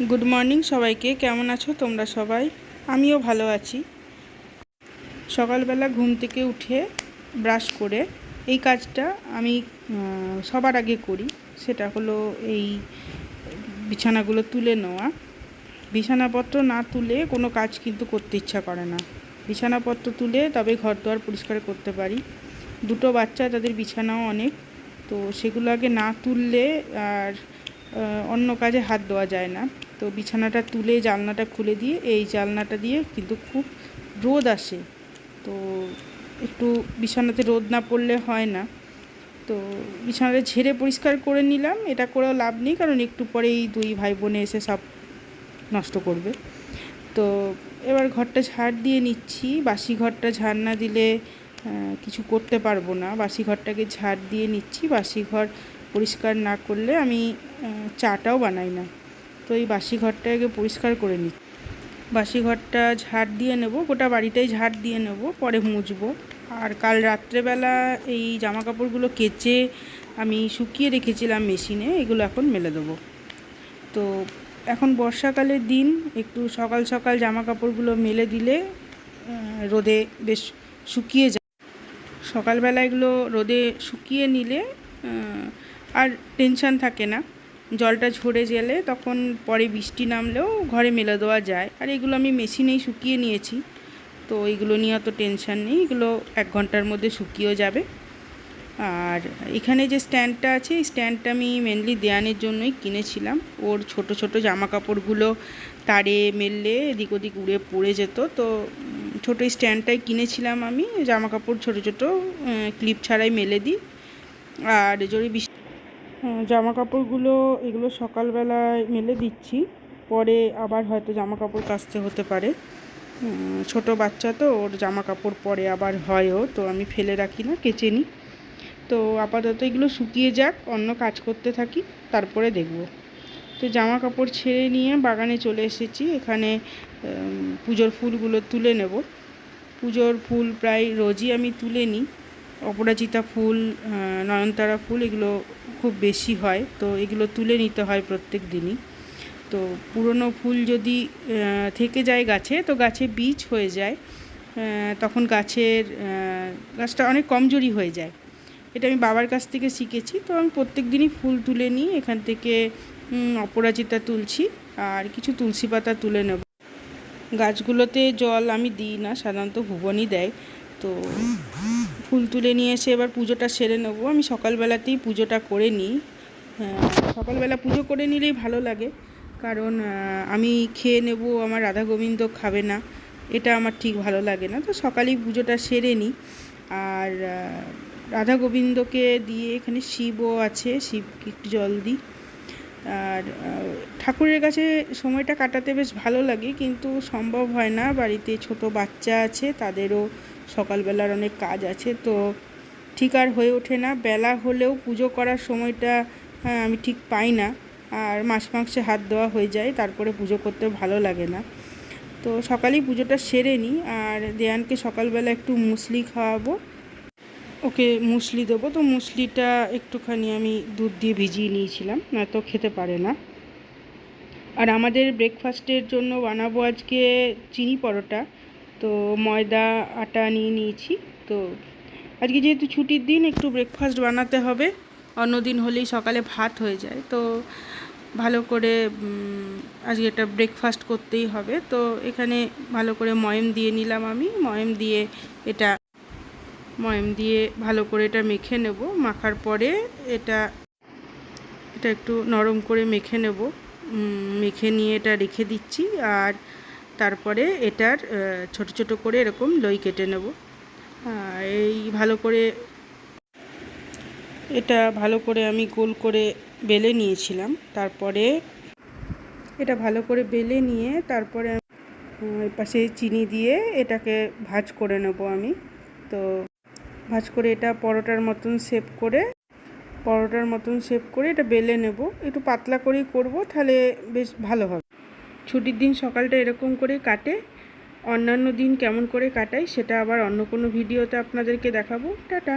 Good morning সবাইকে, কেমন আছো তোমরা সবাই? আমিও ভালো আছি। সকালবেলা ঘুম থেকে উঠে ব্রাশ করে এই কাজটা আমি সবার আগে করি। সেটা হলো এই বিছানাগুলো তুলে নেওয়া। বিছানাপত্র না তুলে কোনো কাজ কিন্তু করতে ইচ্ছা করে না। বিছানাপত্র তুলে তবে ঘর দুয়ার পরিষ্কার করতে পারি। দুটো বাচ্চা, তাদের বিছানাও অনেক। তো সেগুলো আগে না তুললে আর অন্য কাজে হাত দেওয়া যায় না। তো বিছানাটা তুলে, জানলাটা খুলে দিয়ে, এই জানলাটা দিয়ে কিন্তু খুব রোদ আসে। তো একটু বিছানাতে রোদ না পড়লে হয় না। তো বিছানাটা ঝেড়ে পরিষ্কার করে নিলাম, এটা করেও লাভ নেই, কারণ একটু পরেই দুই ভাই বোনে এসে সব নষ্ট করবে। তো এবার ঘরটা ঝাড় দিয়ে নিচ্ছি, বাসি ঘরটা ঝাড় না দিলে কিছু করতে পারব না। বাসি ঘরটাকে ঝাড় দিয়ে নিচ্ছি, বাসি ঘর পরিষ্কার না করলে আমি চাটাও বানাই না। তো এই বাসি ঘরটাকে পরিষ্কার করে নিচ্ছি। বাসি ঘরটা ঝাড় দিয়ে নেব, গোটা বাড়িটাই ঝাড় দিয়ে নেব, পরে মুছবো। আর কাল রাত্রেবেলা এই জামা কাপড়গুলো কেচে আমি শুকিয়ে রেখেছিলাম মেশিনে, এগুলো এখন মেলে দেবো। তো এখন বর্ষাকালের দিন, একটু সকাল সকাল জামা কাপড়গুলো মেলে দিলে রোদে বেশ শুকিয়ে যায়। সকালবেলা এগুলো রোদে শুকিয়ে নিলে আর টেনশান থাকে না। জলটা ঝরে গেলে তখন পরে বৃষ্টি নামলেও ঘরে মেলে দেওয়া যায়। আর এগুলো আমি মেশিনেই শুকিয়ে নিয়েছি। তো এইগুলো নিয়ে অত টেনশান নেই। এগুলো এক ঘণ্টার মধ্যে শুকিয়েও যাবে। আর এখানে যে স্ট্যান্ডটা আছে, এই স্ট্যান্ডটা আমি মেনলি দেয়ানের জন্যই কিনেছিলাম। ওর ছোট ছোট জামা কাপড়গুলো তারে মেললে এদিক ওদিক উড়ে পড়ে যেত। তো ছোটো স্ট্যান্ডটাই কিনেছিলাম আমি। জামা কাপড় ছোট ছোট ক্লিপ ছাড়াই মেলে দিই। আর যদি জামা কাপড়গুলো এগুলো সকালবেলায় মেলে দিচ্ছি। পরে আবার হয়তো জামা কাপড় কাচতে হতে পারে। ছোট বাচ্চা তো, ওর জামা কাপড় পরে আবার হয়ও তো আমি ফেলে রাখি না, কেচে নিই। তো আপাতত এগুলো শুকিয়ে যাক, অন্য কাজ করতে থাকি, তারপরে দেখব। তো জামা কাপড় ছেড়ে নিয়ে বাগানে চলে এসেছি, এখানে পুজোর ফুলগুলো তুলে নেব। পুজোর ফুল প্রায় রোজই আমি তুলে নিই। অপরাজিতা ফুল নয়নতারা ফুল এগুলো খুব বেশি হয়। তো এগুলো তুলে নিতে হয় প্রত্যেক দিনই। তো পুরনো ফুল যদি থেকে যায় গাছে, তো গাছে বীজ হয়ে যায়। তখন গাছের গাছটা অনেক কমজোরি হয়ে যায়। এটা আমি বাবার কাছ থেকে শিখেছি। তো আমি প্রত্যেক দিনই ফুল তুলে নিই, এখান থেকে অপরাজিতা তুলছি, আর কিছু তুলসী পাতা তুলে নেব। গাছগুলোতে জল আমি দিই না, সাধারণত ভুবনই দেয়। তো ফুল তুলে নিয়ে এসে এবার পুজোটা সেরে নেব। আমি সকালবেলাতেই পুজোটা করে নিই। হ্যাঁ, সকালবেলা পুজো করে নিলেই ভালো লাগে। কারণ আমি খেয়ে নেব আমার রাধা গোবিন্দ খাবে না। এটা আমার ঠিক ভালো লাগে না। তো সকালেই পুজোটা সেরে নিই। আর রাধা গোবিন্দকে দিয়ে এখানে শিবও আছে। শিবকে একটু জল দিই। আর ঠাকুরের কাছে সময়টা কাটাতে বেশ ভালো লাগে। কিন্তু সম্ভব হয় না। বাড়িতে ছোট বাচ্চা আছে তাদেরও সকালবেলার অনেক কাজ আছে তো ঠিক আর হয়ে ওঠে না। বেলা হলেও পুজো করার সময়টা হ্যাঁ, আমি ঠিক পাই না। আর মাস মাংসে হাত দেওয়া হয়ে যায় তারপরে পুজো করতে ভালো লাগে না। তো সকালেই পুজোটা সেরে নিই আর দেয়ানকে সকালবেলা একটু মুসলি খাওয়াবো। ওকে মুসলি দেবো তো মুসলিটা একটুখানি আমি দুধ দিয়ে ভিজিয়ে নিয়েছিলাম নয়তো খেতে পারে না। আর আমাদের ব্রেকফাস্টের জন্য বানাবো আজকে চিনি পরোটা। তো ময়দা, আটা নিয়ে নিয়েছি। তো আজকে যেহেতু ছুটির দিন, একটু ব্রেকফাস্ট বানাতে হবে। অন্য দিন হলেই সকালে ভাত হয়ে যায়। তো ভালো করে আজকে এটা ব্রেকফাস্ট করতেই হবে। তো এখানে ভালো করে ময়ম দিয়ে নিলাম আমি। ময়ম দিয়ে এটা, ময়ম দিয়ে ভালো করে এটা মেখে নেব। মাখার পরে এটা এটা একটু নরম করে মেখে নেব। মেখে নিয়ে এটা রেখে দিচ্ছি। আর তারপরে এটার ছোট ছোট করে এরকম লই কেটে নেব। এই ভালো করে এটা ভালো করে আমি গোল করে বেলে নিয়েছিলাম। তারপরে এটা ভালো করে বেলে নিয়ে তারপরে পাশে চিনি দিয়ে এটাকে ভাজ করে নেব আমি। তো ভাজ করে এটা পরোটার মতন শেপ করে, পরোটার মতন শেপ করে এটা বেলে নেব। একটু পাতলা করেই করব, তাহলে বেশ ভালো হবে। ছুটির দিন সকালটা এরকম করে কাটে, অন্যান্য দিন কেমন করে কাটাই সেটা আবার অন্য কোনো ভিডিওতে আপনাদেরকে দেখাবো। টাটা।